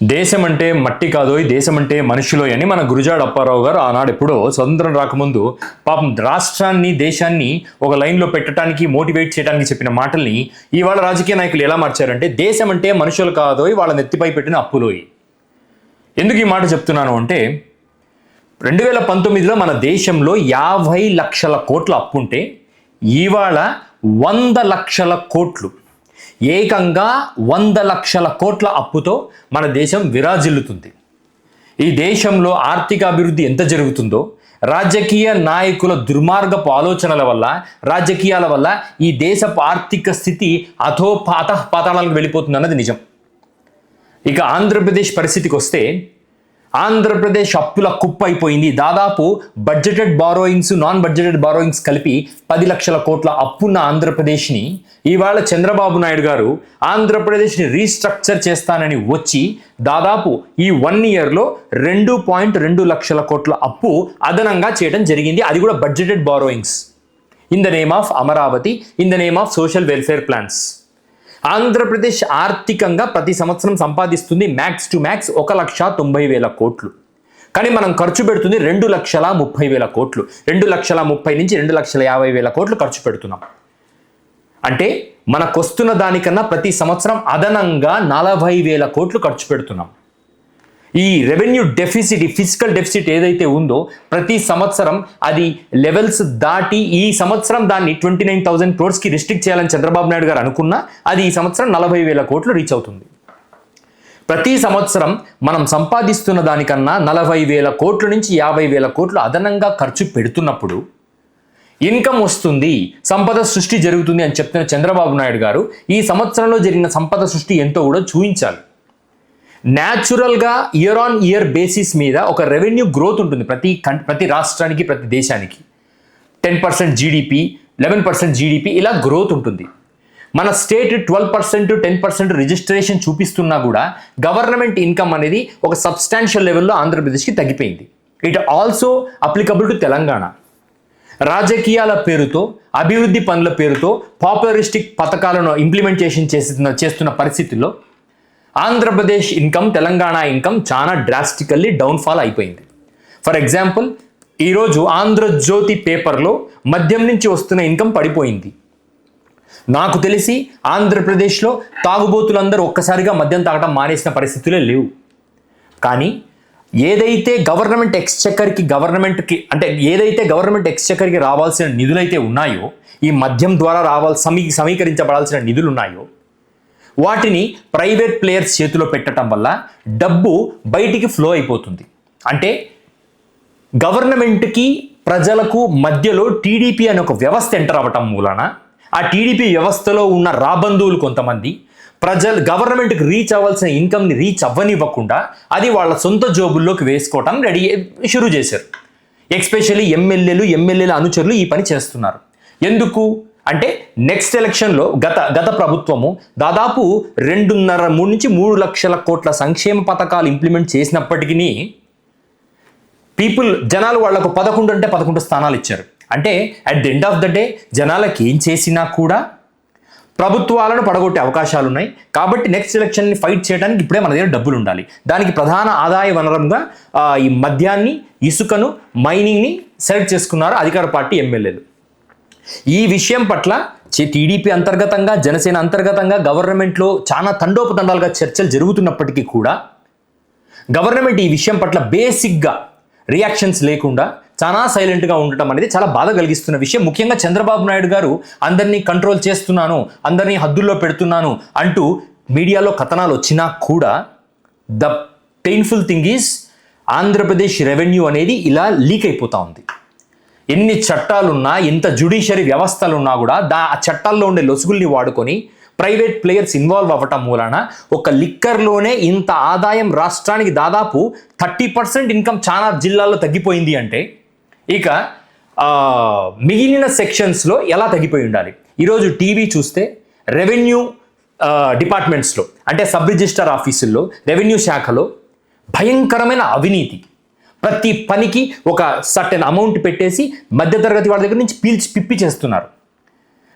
దేశం అంటే మట్టి కాదోయ్ దేశం అంటే మనుషులోయ్ అని మన గురుజాడ అప్పారావు గారు ఆనాడు ఎప్పుడో స్వతంత్రం రాకముందు పాపం రాష్ట్రాన్ని దేశాన్ని ఒక లైన్లో పెట్టడానికి మోటివేట్ చేయడానికి చెప్పిన మాటల్ని ఇవాళ రాజకీయ నాయకులు ఎలా మార్చారంటే దేశం అంటే మనుషులు కాదోయ్ వాళ్ళ నెత్తిపై పెట్టిన అప్పులోయ్. ఎందుకు ఈ మాట చెప్తున్నాను అంటే రెండు వేల పంతొమ్మిదిలో మన దేశంలో యాభై లక్షల కోట్ల అప్పు ఉంటే ఇవాళ వంద లక్షల కోట్లు ఏకంగా వంద లక్షల కోట్ల అప్పుతో మన దేశం విరాజిల్లుతుంది. ఈ దేశంలో ఆర్థిక అభివృద్ధి ఎంత జరుగుతుందో రాజకీయ నాయకుల దుర్మార్గపు ఆలోచనల వల్ల రాజకీయాల వల్ల ఈ దేశపు ఆర్థిక స్థితి అథోపాత పాతాళాలకు వెళ్ళిపోతుంది అన్నది నిజం. ఇక ఆంధ్రప్రదేశ్ పరిస్థితికి వస్తే ఆంధ్రప్రదేశ్ అప్పుల కుప్ప అయిపోయింది దాదాపు budgeted borrowings non budgeted borrowings కలిపి పది లక్షల కోట్ల అప్పున్న ఆంధ్రప్రదేశ్ని ఇవాళ చంద్రబాబు నాయుడు గారు ఆంధ్రప్రదేశ్ని రీస్ట్రక్చర్ చేస్తానని వచ్చి దాదాపు ఈ వన్ ఇయర్లో రెండు పాయింట్ రెండు లక్షల కోట్ల అప్పు అదనంగా చేయడం జరిగింది. అది కూడా budgeted borrowings. In the name of Amaravati in the name of social welfare plans. Andhra Pradesh ఆర్థికంగా ప్రతి సంవత్సరం సంపాదిస్తుంది మ్యాక్స్ టు మ్యాక్స్ ఒక లక్ష తొంభై వేల కోట్లు. కానీ మనం ఖర్చు పెడుతుంది రెండు లక్షల ముప్పై వేల కోట్లు. రెండు లక్షల ముప్పై నుంచి రెండు లక్షల యాభై వేల కోట్లు ఖర్చు పెడుతున్నాం. అంటే మనకొస్తున్న దానికన్నా ప్రతి సంవత్సరం అదనంగా నలభై వేల కోట్లు ఖర్చు పెడుతున్నాం. ఈ రెవెన్యూ డెఫిసిట్ ఈ ఫిజికల్ డెఫిసిట్ ఏదైతే ఉందో ప్రతి సంవత్సరం అది లెవెల్స్ దాటి ఈ సంవత్సరం దాన్ని ట్వంటీ నైన్ థౌసండ్ క్రోడ్స్కి రిస్ట్రిక్ట్ చేయాలని చంద్రబాబు నాయుడు గారు అనుకున్నా అది ఈ సంవత్సరం నలభై వేల కోట్లు రీచ్ అవుతుంది. ప్రతి సంవత్సరం మనం సంపాదిస్తున్న దానికన్నా నలభై వేల కోట్ల నుంచి యాభై వేల కోట్లు అదనంగా ఖర్చు పెడుతున్నప్పుడు ఇన్కమ్ వస్తుంది సంపద సృష్టి జరుగుతుంది అని చెప్తున్న చంద్రబాబు నాయుడు గారు ఈ సంవత్సరంలో జరిగిన సంపద సృష్టి ఎంతో కూడా చూపించాలి. న్యాచురల్గా ఇయర్ ఆన్ ఇయర్ బేసిస్ మీద ఒక రెవెన్యూ గ్రోత్ ఉంటుంది ప్రతి కం- ప్రతి రాష్ట్రానికి ప్రతి దేశానికి. Ten percent GDP eleven percent GDP ఇలా గ్రోత్ ఉంటుంది. మన state twelve percent ten percent registration చూపిస్తున్నా కూడా గవర్నమెంట్ ఇన్కమ్ అనేది ఒక సబ్స్టాన్షియల్ లెవెల్లో ఆంధ్రప్రదేశ్కి తగ్గిపోయింది. It also applicable to Telangana. రాజకీయాల పేరుతో అభివృద్ధి పనుల పేరుతో పాపులరిస్టిక్ పథకాలను ఇంప్లిమెంటేషన్ చేస్తున్న చేస్తున్న పరిస్థితుల్లో ఆంధ్రప్రదేశ్ ఇన్కమ్ తెలంగాణ ఇన్కమ్ చాలా డ్రాస్టికల్లీ డౌన్ఫాల్ అయిపోయింది. ఫర్ ఎగ్జాంపుల్ ఈరోజు ఆంధ్రజ్యోతి పేపర్లో మద్యం నుంచి వస్తున్న ఇన్కమ్ పడిపోయింది. నాకు తెలిసి ఆంధ్రప్రదేశ్లో తాగుబోతులందరూ ఒక్కసారిగా మద్యం తాగడం మానేసిన పరిస్థితులే లేవు. కానీ ఏదైతే గవర్నమెంట్ ఎక్స్చెక్కర్కి గవర్నమెంట్కి అంటే ఏదైతే గవర్నమెంట్ ఎక్స్చెక్కర్కి రావాల్సిన నిధులైతే ఉన్నాయో ఈ మద్యం ద్వారా రావాల్సి సమీ సమీకరించబడాల్సిన నిధులు ఉన్నాయో వాటిని ప్రైవేట్ ప్లేయర్స్ చేతిలో పెట్టడం వల్ల డబ్బు బయటికి ఫ్లో అయిపోతుంది. అంటే గవర్నమెంట్కి ప్రజలకు మధ్యలో టీడీపీ అనే ఒక వ్యవస్థ ఎంటర్ అవ్వటం మూలాన ఆ టీడీపీ వ్యవస్థలో ఉన్న రాబంధువులు కొంతమంది ప్రజలు గవర్నమెంట్కి రీచ్ అవ్వాల్సిన ఇన్కమ్ని రీచ్ అవ్వనివ్వకుండా అది వాళ్ళ సొంత జోబుల్లోకి వేసుకోవటం రెడీ షురూ చేశారు. ఎక్స్పెషల్లీ ఎమ్మెల్యేలు ఎమ్మెల్యేల అనుచరులు ఈ పని చేస్తున్నారు. ఎందుకు? అంటే నెక్స్ట్ ఎలక్షన్లో గత గత ప్రభుత్వము దాదాపు రెండున్నర మూడు నుంచి మూడు లక్షల కోట్ల సంక్షేమ పథకాలు ఇంప్లిమెంట్ చేసినప్పటికీ పీపుల్ జనాలు వాళ్ళకు పదకొండు అంటే పదకొండు స్థానాలు ఇచ్చారు. అంటే at the end of the day జనాలకి ఏం చేసినా కూడా ప్రభుత్వాలను పడగొట్టే అవకాశాలు ఉన్నాయి. కాబట్టి నెక్స్ట్ ఎలక్షన్ని ఫైట్ చేయడానికి ఇప్పుడే మన దగ్గర డబ్బులు ఉండాలి. దానికి ప్రధాన ఆదాయ వనరంగా ఈ మద్యాన్ని ఇసుకను మైనింగ్ని సెలెక్ట్ చేసుకున్నారు అధికార పార్టీ ఎమ్మెల్యేలు. ఈ విషయం పట్ల టీడీపీ అంతర్గతంగా జనసేన అంతర్గతంగా గవర్నమెంట్లో చాలా తండోపతండాలుగా చర్చలు జరుగుతున్నప్పటికీ కూడా గవర్నమెంట్ ఈ విషయం పట్ల బేసిక్గా రియాక్షన్స్ లేకుండా చాలా సైలెంట్గా ఉండటం అనేది చాలా బాధ కలిగిస్తున్న విషయం. ముఖ్యంగా చంద్రబాబు నాయుడు గారు అందరినీ కంట్రోల్ చేస్తున్నాను అందరినీ హద్దుల్లో పెడుతున్నాను అంటూ మీడియాలో కథనాలు వచ్చినా కూడా the painful thing is Andhra Pradesh revenue అనేది ఇలా లీక్ అయిపోతూ ఉంది. ఎన్ని చట్టాలున్నా ఎంత జ్యుడిషియరీ వ్యవస్థలున్నా కూడా దా ఆ చట్టాల్లో ఉండే లొసుగుల్ని వాడుకొని ప్రైవేట్ ప్లేయర్స్ ఇన్వాల్వ్ అవ్వటం మూలన ఒక లిక్కర్లోనే ఇంత ఆదాయం రాష్ట్రానికి దాదాపు థర్టీ పర్సెంట్ ఇన్కమ్ చాలా జిల్లాల్లో తగ్గిపోయింది అంటే ఇక మిగిలిన సెక్షన్స్లో ఎలా తగ్గిపోయి ఉండాలి? ఈరోజు టీవీ చూస్తే రెవెన్యూ డిపార్ట్మెంట్స్లో అంటే సబ్ రిజిస్టర్ ఆఫీసుల్లో రెవెన్యూ శాఖలో భయంకరమైన అవినీతి. ప్రతి పనికి ఒక సర్టెన్ అమౌంట్ పెట్టేసి మధ్యతరగతి వాళ్ళ దగ్గర నుంచి పీల్చి పిప్పి చేస్తున్నారు.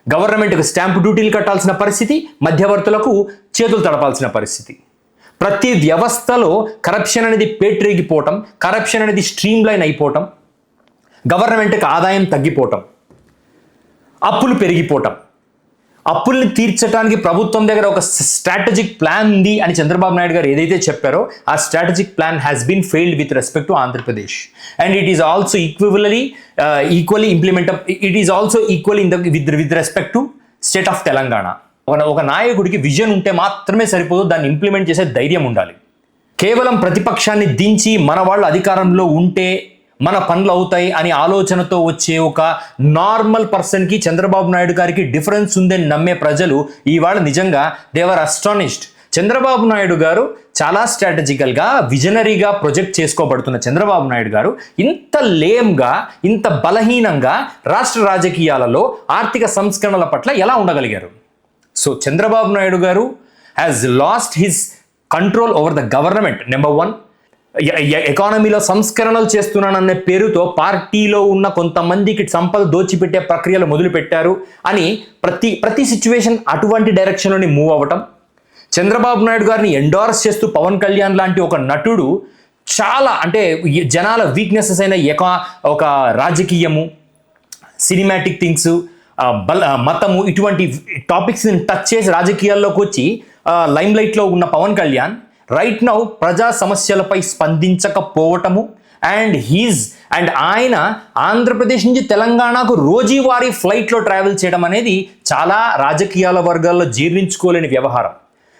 గవర్నమెంట్కి స్టాంపు డ్యూటీలు కట్టాల్సిన పరిస్థితి మధ్యవర్తులకు చేతులు తడపాల్సిన పరిస్థితి. ప్రతి వ్యవస్థలో కరప్షన్ అనేది పేట్రేగిపోవటం కరప్షన్ అనేది స్ట్రీమ్ లైన్ అయిపోవటం గవర్నమెంట్కి ఆదాయం తగ్గిపోవటం అప్పులు పెరిగిపోవటం. అప్పుల్ని తీర్చడానికి ప్రభుత్వం దగ్గర ఒక స్ట్రాటజిక్ ప్లాన్ ఉంది అని చంద్రబాబు నాయుడు గారు ఏదైతే చెప్పారో ఆ strategic plan has been failed with respect to Andhra Pradesh and it is also equally equally implement it is also equal in the with with respect to state of Telangana ఒక ఒక నాయకుడికి vision ఉంటే మాత్రమే సరిపోదు దాన్ని implement చేసే ధైర్యం ఉండాలి. కేవలం ప్రతిపక్షాన్ని దించి మన వాళ్ళు అధికారంలో ఉంటే మన పనులు అవుతాయి అని ఆలోచనతో వచ్చే ఒక నార్మల్ పర్సన్కి చంద్రబాబు నాయుడు గారికి డిఫరెన్స్ ఉందని నమ్మే ప్రజలు ఇవాళ నిజంగా దేవర్ అస్టానిష్డ్ చంద్రబాబు నాయుడు గారు చాలా స్ట్రాటజికల్గా విజనరీగా ప్రొజెక్ట్ చేసుకోబడుతున్న చంద్రబాబు నాయుడు గారు ఇంత లేమ్గా ఇంత బలహీనంగా రాష్ట్ర రాజకీయాలలో ఆర్థిక సంస్కరణల పట్ల ఎలా ఉండగలిగారు? So Chandrababu Naidu garu has lost his control over the government number one ఎకానమీలో సంస్కరణలు చేస్తున్నాననే పేరుతో పార్టీలో ఉన్న కొంతమందికి సంపద దోచిపెట్టే ప్రక్రియలు మొదలుపెట్టారు అని ప్రతి ప్రతి సిచ్యువేషన్ అటువంటి డైరెక్షన్లోని మూవ్ అవ్వటం. చంద్రబాబు నాయుడు గారిని ఎండార్స్ చేస్తూ పవన్ కళ్యాణ్ లాంటి ఒక నటుడు చాలా అంటే జనాల వీక్నెసెస్ అయిన ఎకా ఒక రాజకీయము సినిమాటిక్ థింగ్స్ బల మతము ఇటువంటి టాపిక్స్ని టచ్ చేసి రాజకీయాల్లోకి వచ్చి లైమ్లైట్లో ఉన్న పవన్ కళ్యాణ్ రైట్ నౌ ప్రజా సమస్యలపై స్పందించకపోవటము అండ్ హీజ్ అండ్ ఆయన ఆంధ్రప్రదేశ్ నుంచి తెలంగాణకు రోజువారీ ఫ్లైట్లో ట్రావెల్ చేయడం అనేది చాలా రాజకీయాల వర్గాల్లో జీర్ణించుకోలేని వ్యవహారం.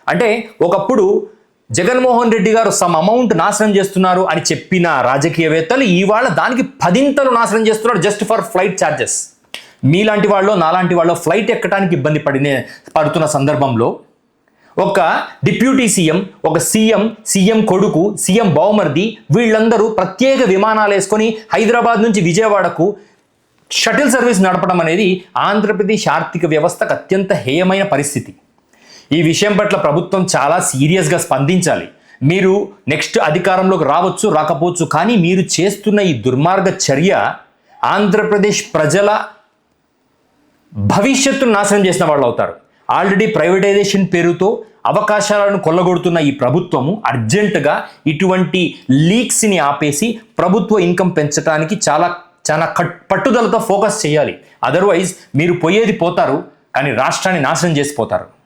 అంటే ఒకప్పుడు జగన్మోహన్ రెడ్డి గారు సమ్ అమౌంట్ నాశనం చేస్తున్నారు అని చెప్పిన రాజకీయవేత్తలు ఇవాళ దానికి పదింతలు నాశనం చేస్తున్నారు జస్ట్ ఫర్ ఫ్లైట్ ఛార్జెస్ మీలాంటి వాళ్ళు నాలాంటి వాళ్ళు ఫ్లైట్ ఎక్కడానికి ఇబ్బంది పడిన పడుతున్న సందర్భంలో ఒక డిప్యూటీ సీఎం ఒక సీఎం సీఎం కొడుకు సీఎం బౌమర్ది వీళ్ళందరూ ప్రత్యేక విమానాలు వేసుకొని హైదరాబాద్ నుంచి విజయవాడకు షటిల్ సర్వీస్ నడపడం అనేది ఆంధ్రప్రదేశ్ ఆర్థిక వ్యవస్థకు అత్యంత హేయమైన పరిస్థితి. ఈ విషయం పట్ల ప్రభుత్వం చాలా సీరియస్గా స్పందించాలి. మీరు నెక్స్ట్ అధికారంలోకి రావచ్చు రాకపోవచ్చు కానీ మీరు చేస్తున్న ఈ దుర్మార్గ చర్య ఆంధ్రప్రదేశ్ ప్రజల భవిష్యత్తును నాశనం చేసిన వాళ్ళు అవుతారు. ఆల్రెడీ ప్రైవేటైజేషన్ పేరుతో అవకాశాలను కొల్లగొడుతున్న ఈ ప్రభుత్వము అర్జెంటుగా ఇటువంటి లీక్స్ని ఆపేసి ప్రభుత్వ ఇన్కమ్ పెంచడానికి చాలా చాలా కట్ పట్టుదలతో ఫోకస్ చేయాలి. అదర్వైజ్ మీరు పోయేది పోతారు కానీ రాష్ట్రాన్ని నాశనం చేసిపోతారు.